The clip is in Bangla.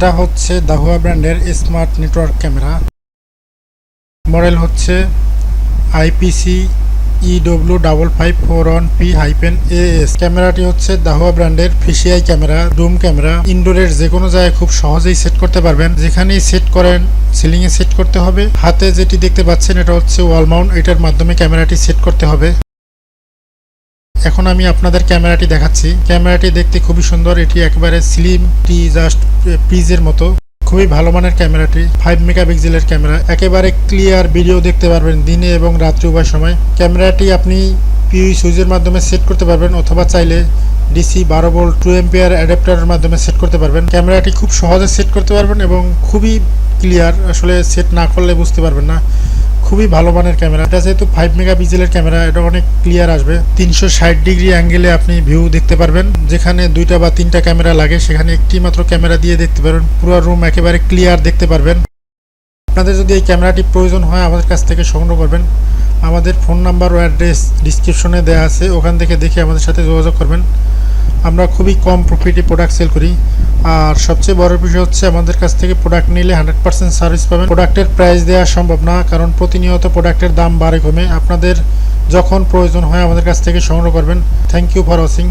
এটা হচ্ছে দাহুয়া ব্র্যান্ডের স্মার্ট নেটওয়ার্ক ক্যামেরা। মডেল হচ্ছে IPC EW double five four one P hyphen AS ক্যামেরাটি হচ্ছে দাহুয়া ব্র্যান্ডের ফিসিআই ক্যামেরা ডুম ক্যামেরা। ইনডোরের যে কোনো জায়গায় খুব সহজেই সেট করতে পারবেন। যেখানেই সেট করেন সিলিং এ সেট করতে হবে। হাতে যেটি দেখতে পাচ্ছেন, এটা হচ্ছে ওয়াল মাউন্ট। এটার মাধ্যমে ক্যামেরাটি সেট করতে হবে। এখন আমি আপনাদের ক্যামেরাটি দেখাচ্ছি। ক্যামেরাটি দেখতে খুবই সুন্দর। এটি একেবারে স্লিম টি জাস্ট পিজের মতো। খুবই ভালো মানের ক্যামেরাটি ফাইভ মেগাপিক্সেলের ক্যামেরা। একেবারে ক্লিয়ার ভিডিও দেখতে পারবেন দিনে এবং রাত্রি উভয় সময়। ক্যামেরাটি আপনি পিউই সুইচের মাধ্যমে সেট করতে পারবেন অথবা চাইলে ডিসি বারো ভোল্ট টু এম্পিয়ার অ্যাডাপ্টারের মাধ্যমে সেট করতে পারবেন। ক্যামেরাটি খুব সহজে সেট করতে পারবেন এবং খুবই ক্লিয়ার আসলে সেট না করলে বুঝতে পারবেন না। খুবই ভালো মানের ক্যামেরা এটা যেহেতু ফাইভ মেগাপিক্সেলের ক্যামেরা এটা অনেক ক্লিয়ার আসবে। তিনশো ষাট ডিগ্রি অ্যাঙ্গেলে আপনি ভিউ দেখতে পারবেন। যেখানে দুইটা বা তিনটা ক্যামেরা লাগে, সেখানে একটি মাত্র ক্যামেরা দিয়ে দেখতে পারবেন। পুরো রুম একেবারে ক্লিয়ার দেখতে পারবেন। আপনাদের যদি এই ক্যামেরাটি প্রয়োজন হয়, আমাদের কাছ থেকে সংগ্রহ করবেন। আমাদের ফোন নাম্বার ও অ্যাড্রেস ডিসক্রিপশনে দেওয়া আছে। ওখান থেকে দেখে আমাদের সাথে যোগাযোগ করবেন। আমরা খুবই কম প্রফিটে প্রোডাক্ট সেল করি। আর সবচেয়ে বড় বিষয় হচ্ছে আমাদের কাছ থেকে প্রোডাক্ট নিলে হান্ড্রেড পার্সেন্ট সার্ভিস পাবেন। প্রোডাক্টের প্রাইস দেওয়া সম্ভব না, কারণ প্রতিনিয়ত প্রোডাক্টের দাম বাড়ে কমে। আপনাদের যখন প্রয়োজন হয় আমাদের কাছ থেকে সংগ্রহ করবেন। Thank you for watching